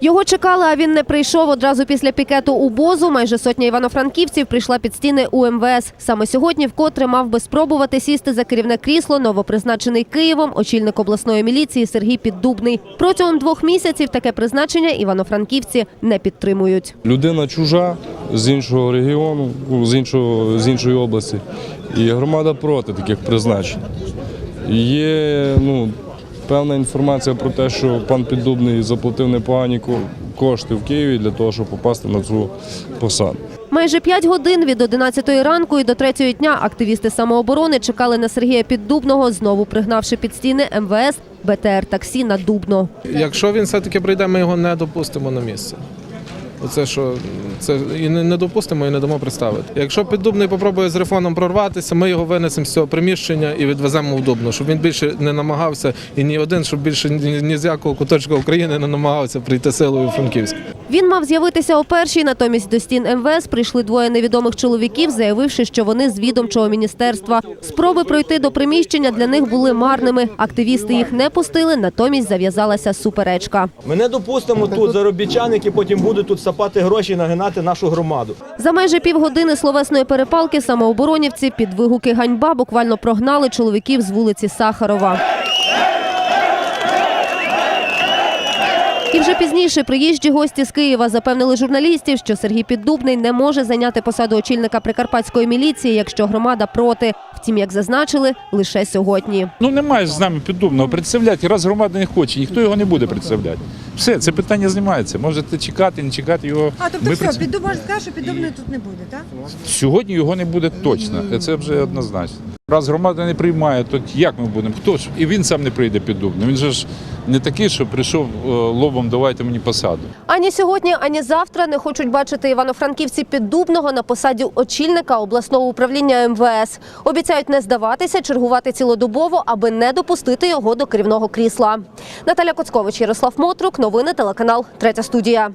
Його чекали, а він не прийшов одразу після пікету у Бозу. Майже сотня івано-франківців прийшла під стіни УМВС. Саме сьогодні вкотре мав би спробувати сісти за керівне крісло новопризначений Києвом очільник обласної міліції Сергій Піддубний. Протягом двох місяців таке призначення івано-франківці не підтримують. Людина чужа з іншого регіону, ну, з іншого з іншої області, і громада проти таких призначень. Є ну, певна інформація про те, що пан Піддубний заплатив непогані кошти в Києві для того, щоб попасти на цю посаду. Майже п'ять годин від 11 ранку і до 3 дня активісти самооборони чекали на Сергія Піддубного, знову пригнавши під стіни МВС БТР таксі на Дубно. Якщо він все-таки прийде, ми його не допустимо на місце. Оце що це і не, допустимо, і не дамо представити. Якщо піддубний попробує з рефоном прорватися, ми його винесемо з цього приміщення і відвеземо в Дубно, щоб він більше не намагався, і ні один, щоб більше ні, з якого куточка України не намагався прийти силою Франківськ. Він мав з'явитися о першій, натомість до стін МВС прийшли двоє невідомих чоловіків, заявивши, що вони з відомчого міністерства. Спроби пройти до приміщення для них були марними. Активісти їх не пустили, натомість зав'язалася суперечка. Ми не допустимо тут заробітчан, які потім будуть тут сапати гроші і нагинати нашу громаду. За майже півгодини словесної перепалки самооборонівці під вигуки ганьба буквально прогнали чоловіків з вулиці Сахарова. І вже пізніше приїжджі гості з Києва запевнили журналістів, що Сергій Піддубний не може зайняти посаду очільника прикарпатської міліції, якщо громада проти. Втім, як зазначили, лише сьогодні. Ну немає з нами піддубного представляти. Раз громада не хоче, ніхто його не буде представляти. Все, це питання знімається. Можете чекати, не чекати його. А тобто Ми все, представ- піддубар скаже, що піддубної тут не буде, так? Сьогодні його не буде точно. Це вже однозначно. Раз громада не приймає, то як ми будемо? Хто ж? І він сам не прийде піддубний. Він же ж не такий, що прийшов е, лобом, давайте мені посаду. Ані сьогодні, ані завтра не хочуть бачити івано-франківці піддубного на посаді очільника обласного управління МВС. Обіцяють не здаватися, чергувати цілодобово, аби не допустити його до керівного крісла. Наталя Коцкович, Ярослав Мотрук. Новини телеканал Третя студія.